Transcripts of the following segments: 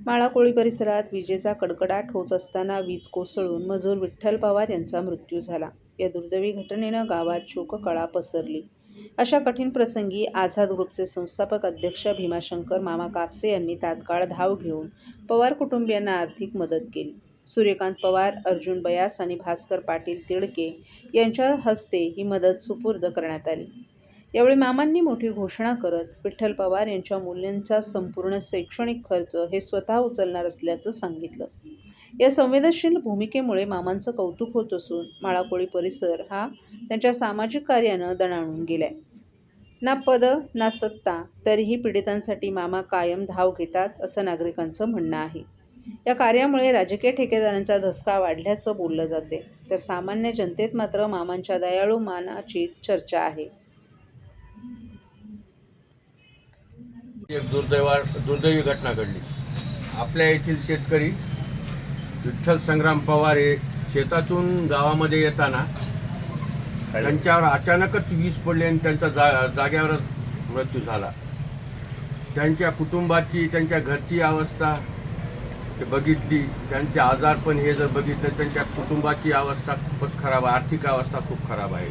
माळाकोळी परिसरात विजेचा कडकडाट होत असताना वीज कोसळून मजूर विठ्ठल पवार यांचा मृत्यू झाला. या दुर्दैवी घटनेनं गावात शोककळा पसरली. अशा कठीण प्रसंगी आझाद ग्रुपचे संस्थापक अध्यक्ष भीमाशंकर मामा कापसे यांनी तात्काळ धाव घेऊन पवार कुटुंबियांना आर्थिक मदत केली. सूर्यकांत पवार अर्जुन बयास आणि भास्कर पाटील तिडके यांच्या हस्ते ही मदत सुपूर्द करण्यात आली. यावेळी मामांनी मोठी घोषणा करत विठ्ठल पवार यांच्या मूल्यांचा संपूर्ण शैक्षणिक खर्च हे स्वतः उचलणार असल्याचं सांगितलं. या संवेदनशील भूमिकेमुळे मामांचं कौतुक होत असून माळाकोळी परिसर हा त्यांच्या सामाजिक कार्यानं दणाणून गेलाय. ना पद ना सत्ता तरीही पीडितांसाठी मामा कायम धाव घेतात असं नागरिकांचं म्हणणं आहे. या कार्यामुळे राजकीय ठेकेदारांचा धसका वाढल्याचं बोललं जाते तर सामान्य जनतेत मात्र मामांच्या दयाळू मानाची चर्चा आहे. एक दुर्दैवा दुर्दैवी घटना घडली. आपल्या येथील शेतकरी विठ्ठल संग्राम पवार हे शेतातून गावामध्ये येताना त्यांच्यावर अचानकच वीज पडली आणि त्यांचा जा जाग्यावरच मृत्यू झाला. त्यांच्या कुटुंबाची त्यांच्या घरची अवस्था ते बघितली. त्यांचे आजार पण हे जर बघितलं त्यांच्या कुटुंबाची अवस्था खूपच खराब आहे. आर्थिक अवस्था खूप खराब आहे.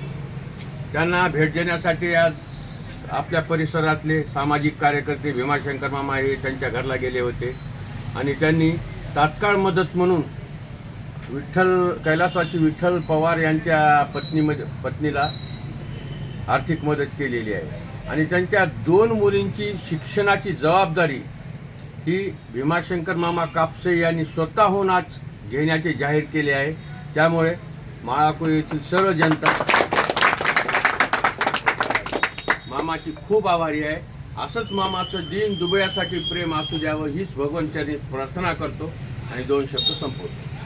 त्यांना भेट देण्यासाठी आज आपल्या परिसरातले सामाजिक कार्यकर्ते भीमाशंकर मामा हे त्यांच्या घरला गेले होते. आणि त्यांनी तात्काळ मदत म्हणून विठ्ठल कैलासाची विठ्ठल पवार यांच्या पत्नीमध्ये पत्नीला आर्थिक मदत केलेली आहे. आणि त्यांच्या दोन मुलींची शिक्षणाची जबाबदारी ही भीमाशंकर मामा कापसे यांनी स्वतःहून आज घेण्याचे जाहीर केले आहे. त्यामुळे माळाकोळी येथील सर्व जनता मामाची खूप आभारी आहे. असंच मामाचं दिन दुबळ्यासाठी प्रेम असू द्यावं हीच भगवंताने प्रार्थना करतो आणि दोन शब्द संपवतो.